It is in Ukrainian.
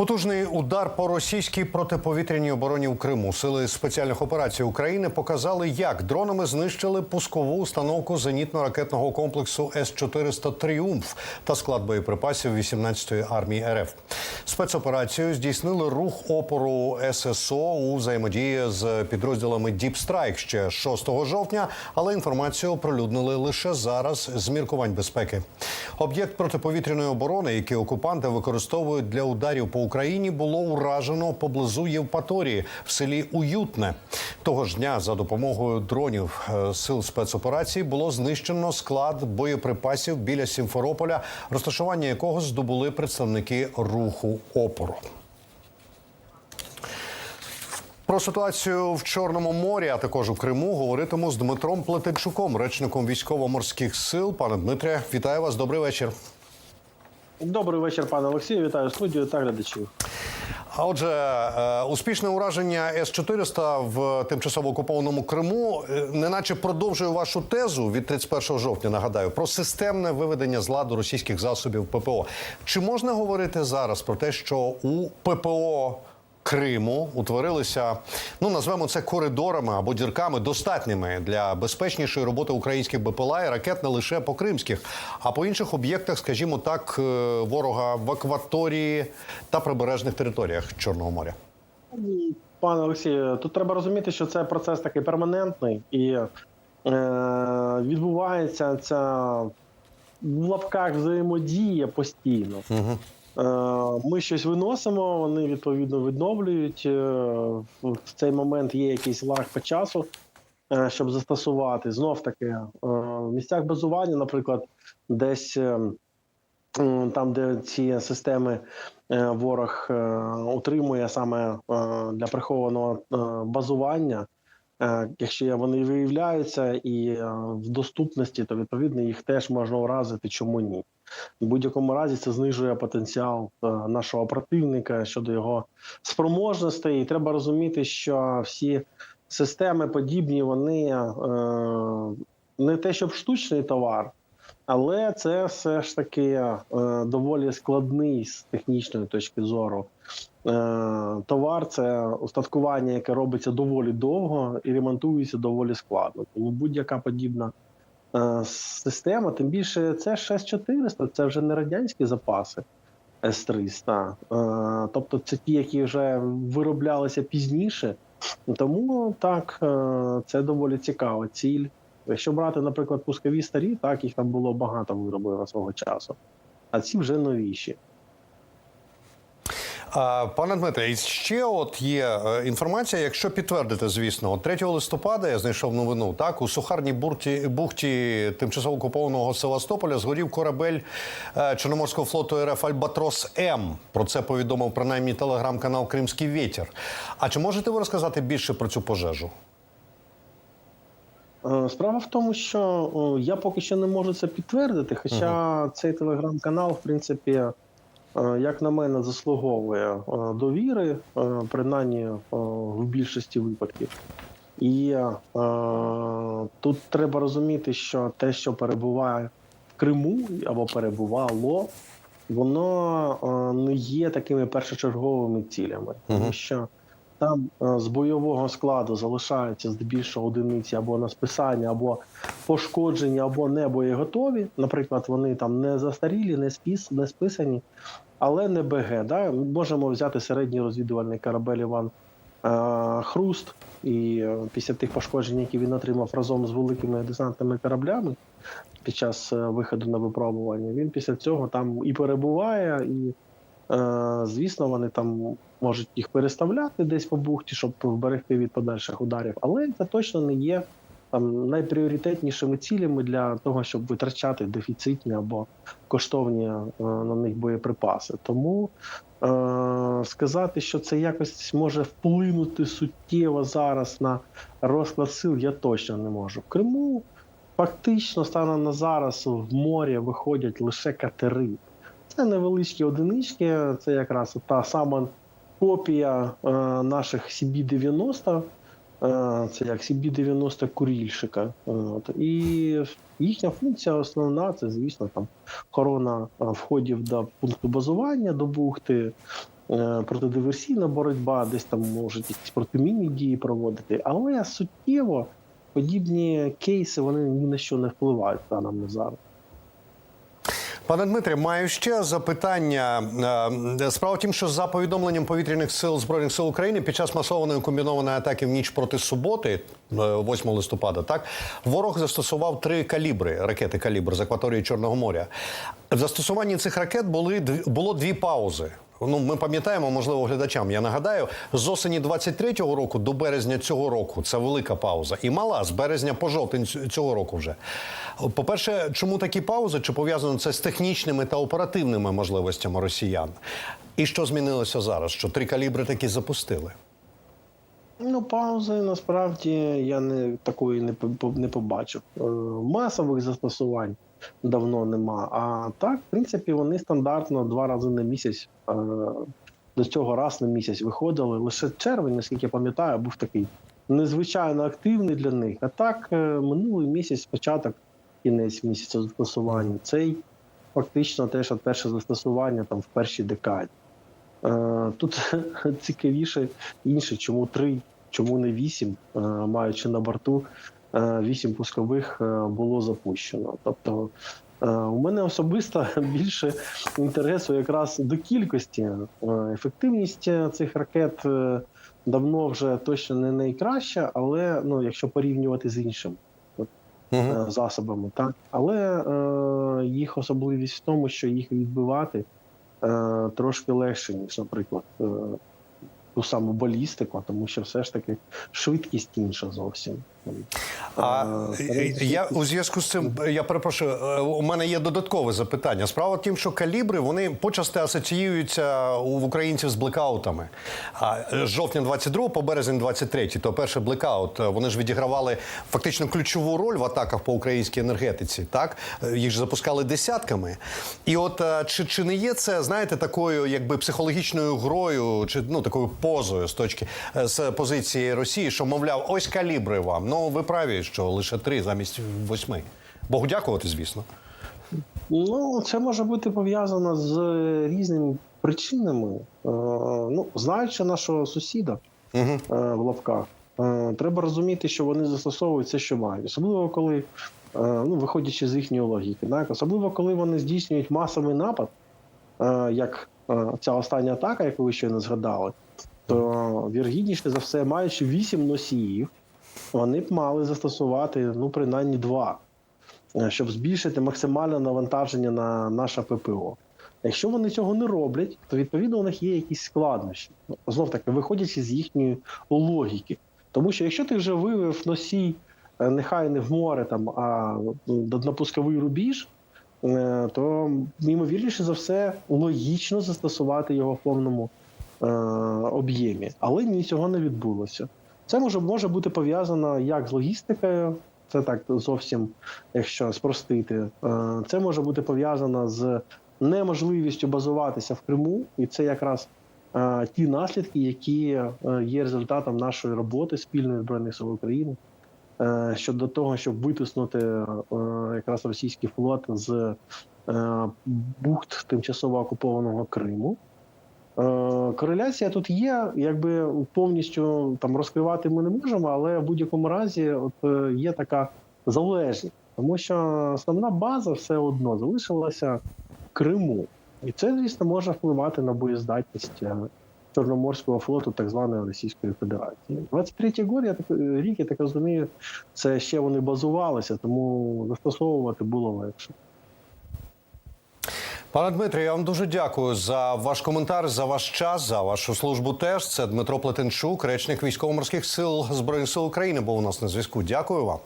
Потужний удар по російській протиповітряній обороні у Криму. Сили спеціальних операцій України показали, як дронами знищили пускову установку зенітно-ракетного комплексу С-400 Тріумф та склад боєприпасів 18-ї армії РФ. Спецоперацію здійснили рух опору ССО у взаємодії з підрозділами Deep Strike ще 6 жовтня, але інформацію оприлюднили лише зараз з міркувань безпеки. Об'єкт протиповітряної оборони, який окупанти використовують для ударів по Україні, було уражено поблизу Євпаторії в селі Уютне. Того ж дня за допомогою дронів е, сил спецоперації було знищено склад боєприпасів біля Сімферополя, розташування якого здобули представники руху опору. Про ситуацію в Чорному морі, а також у Криму, говоритиму з Дмитром Плетенчуком, речником військово-морських сил. Пане Дмитре, вітаю вас. Добрий вечір. Добрий вечір, пане Олексію. Вітаю студію та глядачів. А отже, е, успішне ураження С-400 в тимчасово окупованому Криму, е, неначе продовжує вашу тезу від 31 жовтня. Нагадаю про системне виведення з ладу російських засобів ППО. Чи можна говорити зараз про те, що у ППО Криму утворилися, ну назвемо це коридорами або дірками, достатніми для безпечнішої роботи українських БПЛА і ракет не лише по кримських, а по інших об'єктах, скажімо так, е, ворога в акваторії та прибережних територіях Чорного моря. Пане Олексію, тут треба розуміти, що це процес такий перманентний і е, відбувається ця в лапках взаємодія постійно. Угу. Е, Ми щось виносимо, вони відповідно відновлюють. Е, В цей момент є якийсь лаг по часу, е, щоб застосувати. Знов таки, в місцях базування, наприклад, десь там, де ці системи ворог утримує саме для прихованого базування. Е, Якщо вони виявляються і е, в доступності, то відповідно їх теж можна вразити. Чому ні? В будь-якому разі це знижує потенціал е, нашого противника щодо його спроможностей. І треба розуміти, що всі системи подібні, вони не те, щоб штучний товар, але це все ж таки доволі складний з технічної точки зору. Е, товар це устаткування, яке робиться доволі довго і ремонтується доволі складно. Тому будь-яка подібна е, система, тим більше це ж С-400, це вже не радянські запаси С-300. Е, тобто це ті, які вже вироблялися пізніше. Тому так, це доволі цікава ціль. Якщо брати, наприклад, пускові старі, так їх там було багато вироблено свого часу. А ці вже новіші. Пане Дмитре, і ще от є е, інформація, якщо підтвердити, звісно, от 3 листопада я знайшов новину. Так у сухарній бурті, бухті тимчасово окупованого Севастополя згорів корабель е, Чорноморського флоту РФ Альбатрос М. Про це повідомив принаймні телеграм-канал Кримський Вітер. А чи можете ви розказати більше про цю пожежу? Е, Справа в тому, що я поки що не можу це підтвердити, хоча цей телеграм-канал, в принципі, як на мене, заслуговує е, довіри, е, принаймні е, в більшості випадків. І е, тут треба розуміти, що те, що перебуває в Криму або перебувало, воно е, не є такими першочерговими цілями, тому що там е, з бойового складу залишаються здебільшого одиниці або на списання, або пошкоджені, або не боєготові. Наприклад, вони там не застарілі, не спіс, не списані, але не БГ. Да? Можемо взяти середній розвідувальний корабель Іван е, Хруст, і е, після тих пошкоджень, які він отримав разом з великими десантними кораблями під час виходу на випробування, він після цього там і перебуває, і Звісно, вони там можуть їх переставляти десь по бухті, щоб вберегти від подальших ударів, але це точно не є там найпріоритетнішими цілями для того, щоб витрачати дефіцитні або коштовні е, на них боєприпаси. Тому е, сказати, що це якось може вплинути суттєво зараз на розклад сил, я точно не можу. В Криму фактично станом на зараз в морі виходять лише катери. Це невеличкі одинички, це якраз та сама копія е, наших CB-90, Е, Це як CB-90 курільщика. От. І їхня функція основна це, звісно, там охорона е, входів до пункту базування, до бухти, е, протидиверсійна боротьба, десь там можуть якісь протимінні дії проводити. Але суттєво подібні кейси вони ні на що не впливають станом на зараз. Пане Дмитре, маю ще запитання. Е, Справа в тім, що за повідомленням повітряних сил збройних сил України під час масованої комбінованої атаки в ніч проти суботи, е, 8 листопада, так ворог застосував три калібри ракети калібр з акваторії Чорного моря. В застосуванні цих ракет були було дві паузи. Ну, ми пам'ятаємо, можливо, глядачам. Я нагадаю, з осені 23-го року до березня цього року це велика пауза. І мала з березня по жовтень цього року вже. По-перше, чому такі паузи? Чи пов'язано це з технічними та оперативними можливостями росіян? І що змінилося зараз? Що три калібри таки запустили? Ну, паузи насправді я не такої не не побачив. Е, Масових застосувань давно нема. А так, в принципі, вони стандартно два рази на місяць. е, До цього раз на місяць виходили. Лише червень, наскільки я пам'ятаю, був такий незвичайно активний для них. А так, е, минулий місяць, початок, кінець місяця застосування. Цей фактично теж перше застосування там в першій декаді. Е, Тут цікавіше інше, чому три, чому не вісім, маючи на борту вісім пускових е, було запущено. Тобто е, у мене особисто більше інтересу якраз до кількості. Е, Ефективність е, цих ракет е, давно вже точно не найкраща, але ну, якщо порівнювати з іншим Угу. е, засобами, так але е, їх особливість в тому, що їх відбивати е, трошки легше, ніж, наприклад, е, ту саму балістику, тому що все ж таки швидкість інша зовсім. А Е, е, я у зв'язку з цим я перепрошую. е, У мене є додаткове запитання. Справа в тім, що калібри вони почасти асоціюються у українців з блекаутами. А з жовтня 22 по березень 23, то перший блекаут. Вони ж відігравали фактично ключову роль в атаках по українській енергетиці. Так їх ж запускали десятками. І от чи, чи не є це, знаєте, такою якби психологічною грою, чи ну такою позою з точки з позиції Росії, що мовляв, ось калібри вам. Ну ви праві, що лише три замість восьми. Богу дякувати, звісно. Ну, це може бути пов'язано з різними причинами. Е, ну, знаючи нашого сусіда Угу. е, в лапках, е, треба розуміти, що вони застосовують все, що мають. Особливо коли, е, ну, виходячи з їхньої логіки, так? особливо коли вони здійснюють масовий напад, е, як е, ця остання атака, яку ви щойно згадали, то віргідніше за все, маючи вісім носіїв, вони б мали застосувати ну, принаймні два е, щоб збільшити максимальне навантаження на наше ППО. Якщо вони цього не роблять, то відповідно у них є якісь складнощі. Знов таки, виходячи з їхньої логіки. Тому що якщо ти вже вивів носій, е, нехай не в море, там, а ну, на рубіж, е, то ймовірніше за все логічно застосувати його в повному е, об'ємі. Але ні, цього не відбулося. Це може, може бути пов'язано як з логістикою, це так зовсім, якщо спростити. Е, Це може бути пов'язано з неможливістю базуватися в Криму, і це якраз е, ті наслідки, які е, є результатом нашої роботи спільної збройних сил України щодо того, щоб витиснути якраз російський флот з бухт тимчасово окупованого Криму. Е, Кореляція тут є, якби повністю там розкривати ми не можемо, але в будь-якому разі от, е, є така залежність, тому що основна база все одно залишилася в Криму. І це, звісно, може впливати на боєздатність е, Чорноморського флоту так званої Російської Федерації. 23-й год, я так, рік, я так розумію, це ще вони базувалися, тому застосовувати було легше. Пане Дмитрі, я вам дуже дякую за ваш коментар, за ваш час, за вашу службу. Теж це Дмитро Плетенчук, речник військово-морських сил збройних сил України, був у нас на зв'язку. Дякую вам.